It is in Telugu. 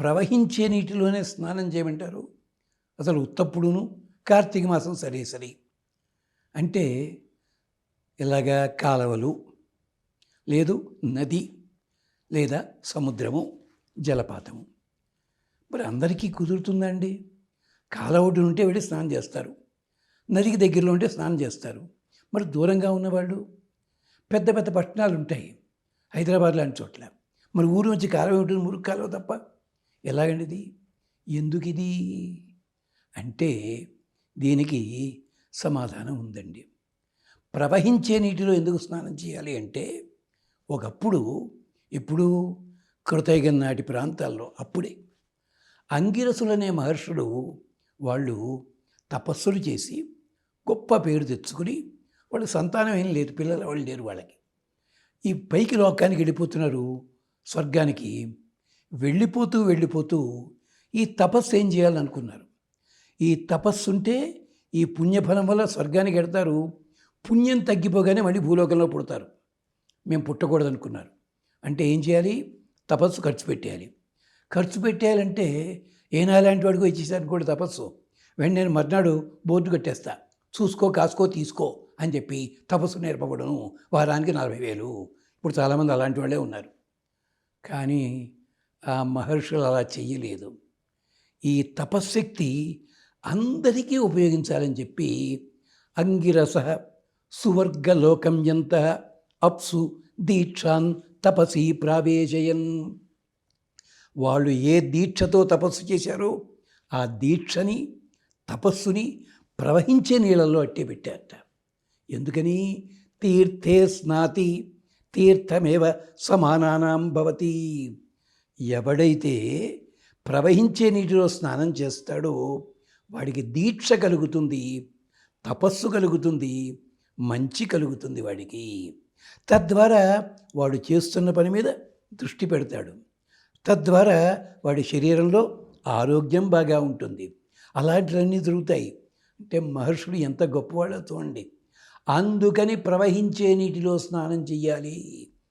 ప్రవహించే నీటిలోనే స్నానం చేయమంటారు. అసలు ఉత్తప్పుడును కార్తీక మాసం సరే సరి. అంటే ఇలాగా కాలవలు లేదు నది లేదా సముద్రము జలపాతము. మరి అందరికీ కుదురుతుందండి. కాలవటి ఉంటే వెళ్ళి స్నానం చేస్తారు. నదికి దగ్గరలో ఉంటే స్నానం చేస్తారు. మరి దూరంగా ఉన్నవాళ్ళు పెద్ద పెద్ద పట్టణాలు ఉంటాయి హైదరాబాద్ లాంటి చోట్ల. మరి ఊరు నుంచి కాలువ ఉంటుంది మురుగు కాలువ తప్ప ఎలాగండి ఇది ఎందుకు ఇది అంటే దీనికి సమాధానం ఉందండి. ప్రవహించే నీటిలో ఎందుకు స్నానం చేయాలి అంటే ఒకప్పుడు ఇప్పుడు కృతయుగం నాటి ప్రాంతాల్లో అప్పుడే అంగిరసులనే మహర్షులు వాళ్ళు తపస్సులు చేసి గొప్ప పేరు తెచ్చుకుని వాళ్ళు సంతానం ఏం లేదు పిల్లలు వాళ్ళు లేరు వాళ్ళకి. ఈ పైకి లోకానికి వెళ్ళిపోతున్నారు స్వర్గానికి వెళ్ళిపోతూ వెళ్ళిపోతూ ఈ తపస్సు ఏం చేయాలనుకున్నారు? ఈ తపస్సు ఉంటే ఈ పుణ్యఫలం వల్ల స్వర్గానికి ఎడతారు పుణ్యం తగ్గిపోగానే మళ్ళీ భూలోకంలో పుడతారు. మేము పుట్టకూడదనుకున్నారు. అంటే ఏం చేయాలి? తపస్సు ఖర్చు పెట్టేయాలి. ఖర్చు పెట్టేయాలంటే ఏనాలాంటి వాడికి ఇచ్చేసారు కూడా తపస్సు. వెంటనే నేను మర్నాడు బోర్డు కట్టేస్తా. చూసుకో కాసుకో తీసుకో అని చెప్పి తపస్సు నేర్పబడను. వారానికి నలభై వేలు. ఇప్పుడు చాలామంది అలాంటి వాళ్ళే ఉన్నారు. కానీ ఆ మహర్షులు అలా చెయ్యలేదు. ఈ తపశ్శక్తి అందరికీ ఉపయోగించాలని చెప్పి అంగిరస సువర్గలోకం ఎంత అప్సు దీక్షాన్ తపసి ప్రావేశయన్. వాళ్ళు ఏ దీక్షతో తపస్సు చేశారో ఆ దీక్షని తపస్సుని ప్రవహించే నీళ్ళల్లో అట్టే పెట్టారట. ఎందుకని? తీర్థే స్నాతి తీర్థమేవ సమానానాం భవతి. ఎవడైతే ప్రవహించే నీటిలో స్నానం చేస్తాడో వాడికి దీక్ష కలుగుతుంది తపస్సు కలుగుతుంది మంచి కలుగుతుంది వాడికి. తద్వారా వాడు చేస్తున్న పని మీద దృష్టి పెడతాడు. తద్వారా వాడి శరీరంలో ఆరోగ్యం బాగా ఉంటుంది. అలాంటివన్నీ జరుగుతాయి. అంటే మహర్షులు ఎంత గొప్పవాళ్ళో చూడండి. అందుకని ప్రవహించే నీటిలో స్నానం చెయ్యాలి.